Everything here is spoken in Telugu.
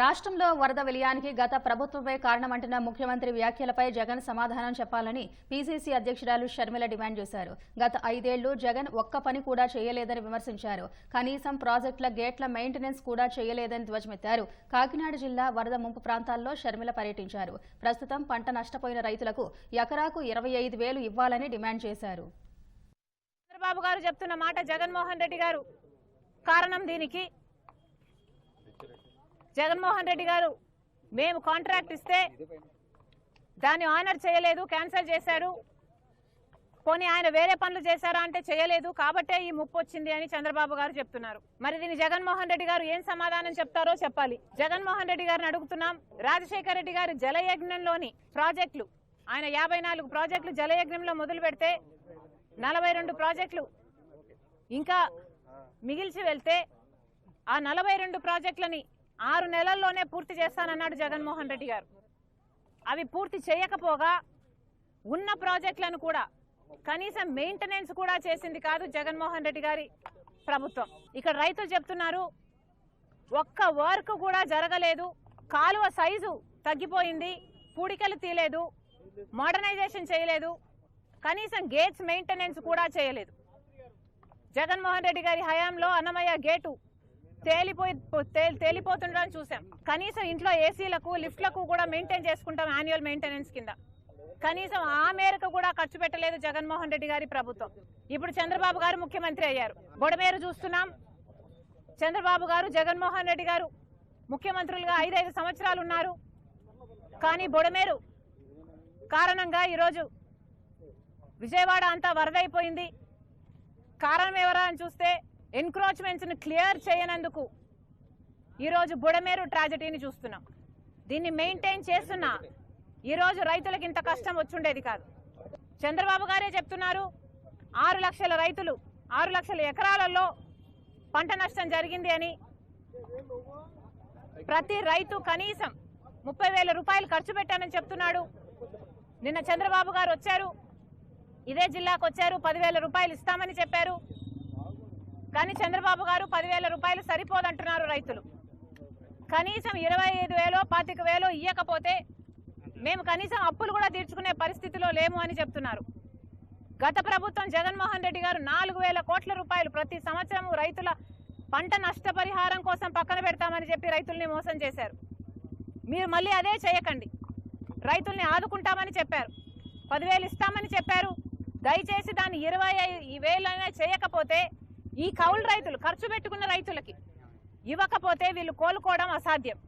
రాష్ట్రంలో వరద విలయానికి గత ప్రభుత్వమే కారణమంటున్న ముఖ్యమంత్రి వ్యాఖ్యలపై జగన్ సమాధానం చెప్పాలని పీసీసీ అధ్యక్షురాలు షర్మిల డిమాండ్ చేశారు. గత ఐదేళ్ళు జగన్ ఒక్క పని కూడా చేయలేదని విమర్శించారు. కనీసం ప్రాజెక్టుల గేట్ల మెయింటెనెన్స్ కూడా చేయలేదని ధ్వజమెత్తారు. కాకినాడ జిల్లా వరద ముంపు ప్రాంతాల్లో షర్మిల పర్యటించారు. ప్రస్తుతం పంట నష్టపోయిన రైతులకు ఎకరాకు ఇరవై ఐదు వేలు ఇవ్వాలని డిమాండ్ చేశారు. చంద్రబాబు గారు చెప్తున్న మాట జగన్మోహన్ రెడ్డి గారు. కారణం దీనికి జగన్మోహన్ రెడ్డి గారు మేము కాంట్రాక్ట్ ఇస్తే దాన్ని ఆనర్ చేయలేదు క్యాన్సిల్ చేశారు. పోనీ ఆయన వేరే పనులు చేశారా అంటే చేయలేదు కాబట్టే ఈ ముప్పు వచ్చింది అని చంద్రబాబు గారు చెప్తున్నారు. మరి దీన్ని జగన్మోహన్ రెడ్డి గారు ఏం సమాధానం చెప్తారో చెప్పాలి. జగన్మోహన్ రెడ్డి గారిని అడుగుతున్నాం రాజశేఖర రెడ్డి గారు జలయజ్ఞంలోని ప్రాజెక్టులు ఆయన యాభై నాలుగు ప్రాజెక్టులు జలయజ్ఞంలో మొదలు పెడితే నలభై రెండు ప్రాజెక్టులు ఇంకా మిగిల్చి వెళ్తే ఆ నలభై రెండు ప్రాజెక్టులని ఆరు నెలల్లోనే పూర్తి చేస్తానన్నాడు జగన్మోహన్ రెడ్డి గారు. అవి పూర్తి చేయకపోగా ఉన్న ప్రాజెక్టులను కూడా కనీసం మెయింటెనెన్స్ కూడా చేసింది కాదు జగన్మోహన్ రెడ్డి గారి ప్రభుత్వం. ఇక్కడ రైతులు చెప్తున్నారు ఒక్క వర్క్ కూడా జరగలేదు కాలువ సైజు తగ్గిపోయింది పూడికలు తీయలేదు మోడర్నైజేషన్ చేయలేదు కనీసం గేట్స్ మెయింటెనెన్స్ కూడా చేయలేదు. జగన్మోహన్ రెడ్డి గారి హయాంలో అన్నమయ్య గేటు తేలిపోయి తేలిపోతుండడం చూసాం. కనీసం ఇంట్లో ఏసీలకు లిఫ్ట్లకు కూడా మెయింటైన్ చేసుకుంటాం యాన్యువల్ మెయింటెనెన్స్ కింద. కనీసం ఆ మేరకు కూడా ఖర్చు పెట్టలేదు జగన్మోహన్ రెడ్డి గారి ప్రభుత్వం. ఇప్పుడు చంద్రబాబు గారు ముఖ్యమంత్రి అయ్యారు. బొడమేరు చూస్తున్నాం. చంద్రబాబు గారు జగన్మోహన్ రెడ్డి గారు ముఖ్యమంత్రులుగా ఐదైదు సంవత్సరాలు ఉన్నారు. కానీ బొడమేరు కారణంగా ఈరోజు విజయవాడ అంతా వరదైపోయింది. కారణం ఎవరా అని చూస్తే ఎన్క్రోచ్మెంట్స్ను క్లియర్ చేయనందుకు ఈరోజు బుడమేరు ట్రాజడీని చూస్తున్నాం. దీన్ని మెయింటైన్ చేస్తున్నా. ఈరోజు రైతులకు ఇంత కష్టం వచ్చుండేది కాదు. చంద్రబాబు గారే చెప్తున్నారు ఆరు లక్షల రైతులు ఆరు లక్షల ఎకరాలలో పంట నష్టం జరిగింది అని. ప్రతి రైతు కనీసం ముప్పై వేల రూపాయలు ఖర్చు పెట్టానని చెప్తున్నాడు. నిన్న చంద్రబాబు గారు వచ్చారు ఇదే జిల్లాకు వచ్చారు పదివేల రూపాయలు ఇస్తామని చెప్పారు. కానీ చంద్రబాబు గారు పదివేల రూపాయలు సరిపోదంటున్నారు రైతులు. కనీసం ఇరవై ఐదు వేలో పాతిక వేలో ఇయ్యకపోతే మేము కనీసం అప్పులు కూడా తీర్చుకునే పరిస్థితిలో లేము అని చెప్తున్నారు. గత ప్రభుత్వం జగన్మోహన్ రెడ్డి గారు నాలుగు వేల కోట్ల రూపాయలు ప్రతి సంవత్సరం రైతుల పంట నష్టపరిహారం కోసం పక్కన పెడతామని చెప్పి రైతుల్ని మోసం చేశారు. మీరు మళ్ళీ అదే చేయకండి. రైతుల్ని ఆదుకుంటామని చెప్పారు. పదివేలు ఇస్తామని చెప్పారు. దయచేసి దాన్ని ఇరవై ఐదు వేలైనా చేయకపోతే ఈ కౌలు రైతులు ఖర్చు పెట్టుకున్న రైతులకి ఇవ్వకపోతే వీళ్ళు కోలుకోవడం అసాధ్యం.